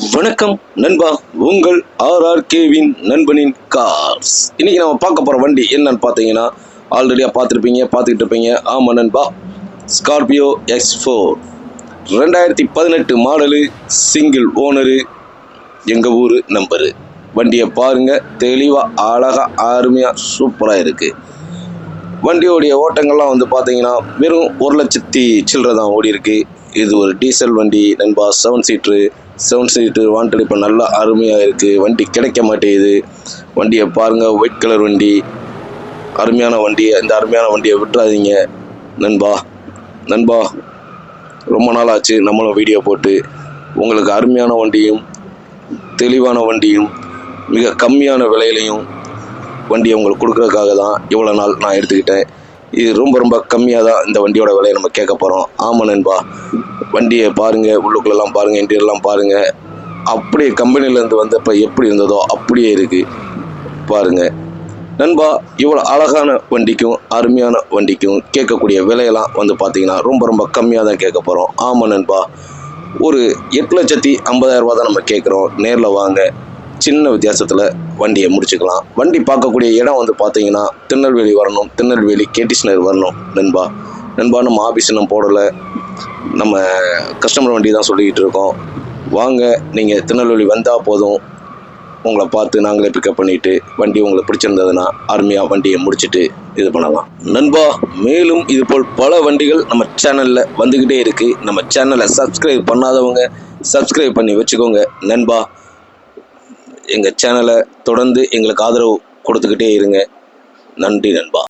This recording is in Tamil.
வணக்கம் நண்பா. உங்கள் ஆர்ஆர்கேவின் நண்பனின் கார்ஸ் இன்னைக்கு நம்ம பார்க்க போகிற வண்டி என்னன்னு பார்த்தீங்கன்னா ஆல்ரெடியாக பார்த்துருப்பீங்க பார்த்துக்கிட்டு இருப்பீங்க. ஆமாம் நண்பா ஸ்கார்பியோ எக்ஸ் ஃபோர் ரெண்டாயிரத்தி பதினெட்டு மாடலு சிங்கிள் ஓனரு எங்கள் ஊர் நம்பரு. வண்டியை பாருங்கள் தெளிவாக அழகாக அருமையாக சூப்பராக இருக்குது வண்டியோடைய ஓட்டங்கள்லாம் வந்து பார்த்தீங்கன்னா வெறும் ஒரு லட்சத்தி சில்லறை தான் ஓடி இருக்குது இது ஒரு டீசல் வண்டி நண்பா. Seven seater seven seat wanted இப்போ நல்லா அருமையாக இருக்குது வண்டி கிடைக்க மாட்டேங்குது. வண்டியை பாருங்கள் ஒயிட் கலர் வண்டி. அருமையான வண்டி. இந்த அருமையான வண்டியை விட்டுறாதீங்க நண்பா. நண்பா ரொம்ப நாள் ஆச்சு நம்மளும் வீடியோ போட்டு. உங்களுக்கு அருமையான வண்டியும் தெளிவான வண்டியும் மிக கம்மியான விலையிலையும் வண்டியை உங்களுக்கு கொடுக்குறதுக்காக தான் இவ்வளோ நாள் நான் எடுத்துக்கிட்டேன். இது ரொம்ப ரொம்ப கம்மியாக தான் இந்த வண்டியோட விலையை நம்ம கேட்க போகிறோம் ஆமாம் நண்பா. வண்டியை பாருங்கள் உள்ளுக்குள்ளெல்லாம் பாருங்கள் இன்டீரியர்லாம் பாருங்கள் அப்படியே கம்பெனிலேருந்து வந்தப்போ எப்படி இருந்ததோ அப்படியே இருக்குது பாருங்கள் நண்பா இவ்வளோ அழகான வண்டிக்கும் அருமையான வண்டிக்கும் கேட்கக்கூடிய விலையெல்லாம் வந்து பார்த்தீங்கன்னா ரொம்ப ரொம்ப கம்மியாக தான் கேட்க போகிறோம் ஆமாம் நண்பா. ஒரு எட்டு லட்சத்தி ஐம்பதாயிரரூபா தான் நம்ம கேட்குறோம். நேரில் வாங்க. சின்ன வித்தியாசத்தில் வண்டியை முடிச்சுக்கலாம். வண்டி பார்க்கக்கூடிய இடம் வந்து பார்த்தீங்கன்னா திருநெல்வேலி வரணும். திருநெல்வேலி கேடிஷ்னர் வரணும் நண்பா. நண்பா நம்ம ஆஃபீஸ் இன்னும் போடலை. நம்ம கஸ்டமர் வண்டி தான் சொல்லிக்கிட்டு இருக்கோம். வாங்க நீங்கள் திருநெல்வேலி வந்தால் போதும். உங்களை பார்த்து நாங்களே பிக்கப் பண்ணிட்டு வண்டி உங்களுக்கு பிடிச்சிருந்ததுன்னா அருமையாக வண்டியை முடிச்சுட்டு இது பண்ணலாம். நண்பா மேலும் இதுபோல் பல வண்டிகள் நம்ம சேனலில் வந்துக்கிட்டே இருக்குது நம்ம சேனலை சப்ஸ்கிரைப் பண்ணாதவங்க சப்ஸ்கிரைப் பண்ணி வச்சுக்கோங்க. நண்பா எங்கள் சேனலை தொடர்ந்து எங்களுக்கு ஆதரவு கொடுத்துக்கிட்டே இருங்க. நன்றி நண்பா.